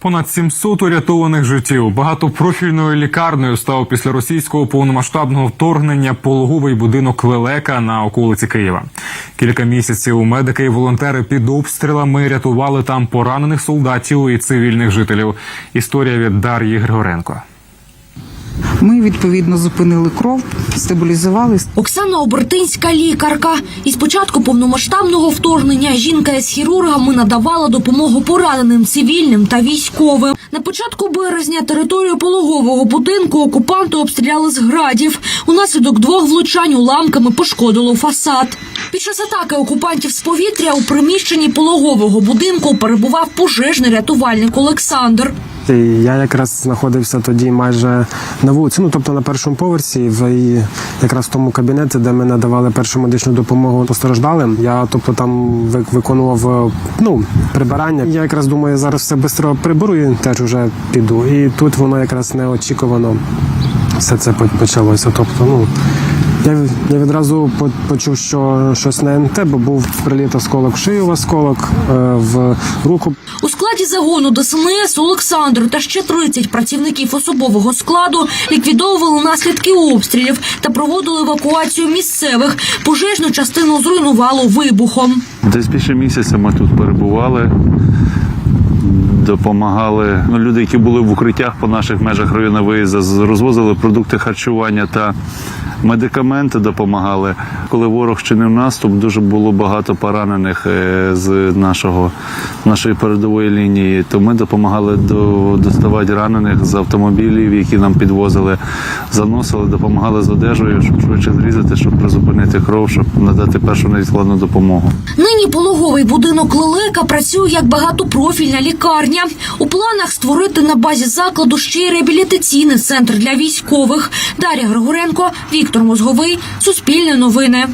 Понад 700 урятованих життів. Багатопрофільною лікарнею став після російського повномасштабного вторгнення пологовий будинок Лелека на околиці Києва. Кілька місяців медики і волонтери під обстрілами рятували там поранених солдатів і цивільних жителів. Історія від Дар'ї Григоренко. Ми відповідно зупинили кров, стабілізували. Оксана Обертинська лікарка. Із початку повномасштабного вторгнення жінка із хірургами надавала допомогу пораненим цивільним та військовим. На початку березня територію пологового будинку окупанти обстріляли з градів. Унаслідок двох влучань уламками пошкодило фасад. Під час атаки окупантів з повітря у приміщенні пологового будинку перебував пожежний рятувальник Олександр. І я якраз знаходився тоді майже на вулиці, ну тобто на першому поверсі, в якраз в тому кабінеті, де ми надавали першу медичну допомогу постраждалим. Я тобто там виконував ну прибирання. Я якраз думаю, зараз все швидко приберу і теж вже піду. І тут воно якраз неочікувано все це почалося. Тобто, ну. Я, я відразу почув, що щось на НТ, бо був приліт осколок в шию, осколок е, в руку. Складі загону ДСНС Олександр та ще 30 працівників особового складу ліквідовували наслідки обстрілів та проводили евакуацію місцевих. Пожежну частину зруйнувало вибухом. Десь більше місяця ми тут перебували, допомагали. Ну, люди, які були в укриттях по наших межах району виїзду, розвозили продукти харчування та медикаменти допомагали. Коли ворог чинив наступ, дуже було багато поранених е, з нашого, нашої передової лінії. То ми допомагали до, доставати ранених з автомобілів, які нам підвозили, заносили, допомагали з одежею, щоб швидше зрізати, щоб призупинити кров, щоб надати першу невідкладну допомогу. Нині пологовий будинок Лелека працює як багатопрофільна лікарня. У планах створити на базі закладу ще й реабілітаційний центр для військових. Дар'я Григоренко, Віктор Мозговий, Суспільне новини.